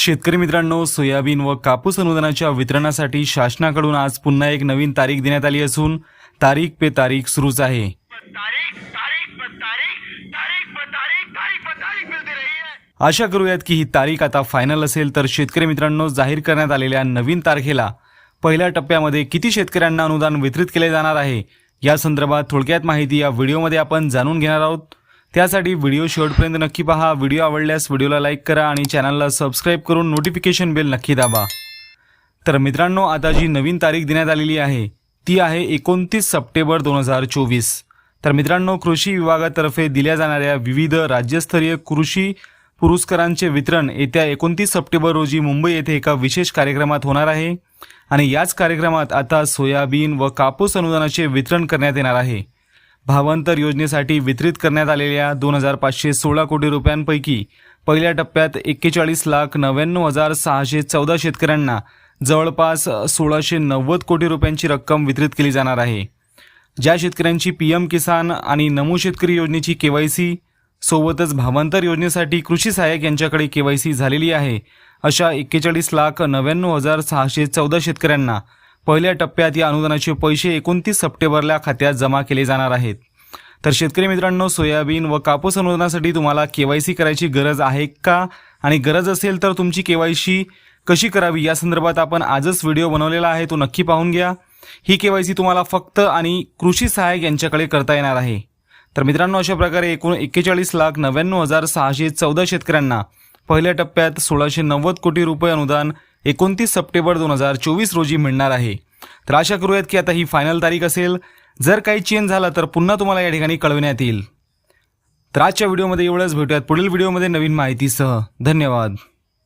शेतकरी मित्रांनो सोयाबीन व कापूस अनुदानाच्या वितरणासाठी शासनाकडून आज पुन्हा एक नवीन तारीख देण्यात आली असून तारीख पे तारीख सुरूच आहे. आशा करूयात की ही तारीख आता फायनल असेल तर शेतकरी मित्रांनो जाहीर करण्यात आलेल्या नवीन तारखेला पहिल्या टप्प्यामध्ये किती शेतकऱ्यांना अनुदान वितरित केले जाणार आहे या संदर्भात थोडक्यात माहिती या व्हिडिओमध्ये आपण जाणून घेणार आहोत. त्यासाठी व्हिडिओ शेवटपर्यंत नक्की पहा. व्हिडिओ आवडल्यास व्हिडिओला लाईक करा आणि चॅनलला सबस्क्राईब करून नोटिफिकेशन बेल नक्की दाबा. तर मित्रांनो आता जी नवीन तारीख देण्यात आलेली आहे ती आहे एकोणतीस सप्टेंबर दोन हजार चोवीस. तर मित्रांनो कृषी विभागातर्फे दिल्या जाणाऱ्या विविध राज्यस्तरीय कृषी पुरस्कारांचे वितरण येत्या एकोणतीस सप्टेंबर रोजी मुंबई येथे एका विशेष कार्यक्रमात होणार आहे. आणि याच कार्यक्रमात आता सोयाबीन व कापूस अनुदानाचे वितरण करण्यात येणार आहे. भावांतर योजनेसाठी वितरित करण्यात आलेल्या दोन हजार पाचशे सोळा कोटी रुपयांपैकी पहिल्या टप्प्यात एक्केचाळीस लाख नव्याण्णव हजार सहाशे चौदा शेतकऱ्यांना जवळपास सोळाशे नव्वद कोटी रुपयांची रक्कम वितरित केली जाणार आहे. ज्या शेतकऱ्यांची पी एम किसान आणि नमो शेतकरी योजनेची के वाय सी सोबतच भावांतर योजनेसाठी कृषी सहाय्यक यांच्याकडे के वाय सी झालेली आहे अशा एक्केचाळीस लाख नव्याण्णव हजार सहाशे चौदा शेतकऱ्यांना पहिल्या टप्प्यात या अनुदानाचे पैसे एकोणतीस सप्टेंबरला खात्यात जमा केले जाणार आहेत. तर शेतकरी मित्रांनो सोयाबीन व कापूस अनुदानासाठी तुम्हाला केवायसी करायची गरज आहे का? आणि गरज असेल तर तुमची केवायसी कशी करावी? या संदर्भात आपण आजच व्हिडिओ बनवलेला आहे तो नक्की पाहून घ्या. ही केवायसी तुम्हाला फक्त आणि कृषी सहाय्यक यांच्याकडे करता येणार आहे. तर मित्रांनो अशा प्रकारे एकूण एक्केचाळीस लाख नव्याण्णव हजार सहाशे चौदा शेतकऱ्यांना पहिल्या टप्प्यात सोळाशे नव्वद कोटी रुपये अनुदान एकोणतीस सप्टेंबर दोन हजार चोवीस रोजी मिळणार आहे. तर आशा करूयात की आता ही फायनल तारीख असेल. जर काही चेंज झाला तर पुन्हा तुम्हाला या ठिकाणी कळविण्यात येईल. तर आजच्या व्हिडिओमध्ये एवढंच. भेटूयात पुढील व्हिडिओमध्ये नवीन माहितीसह. धन्यवाद.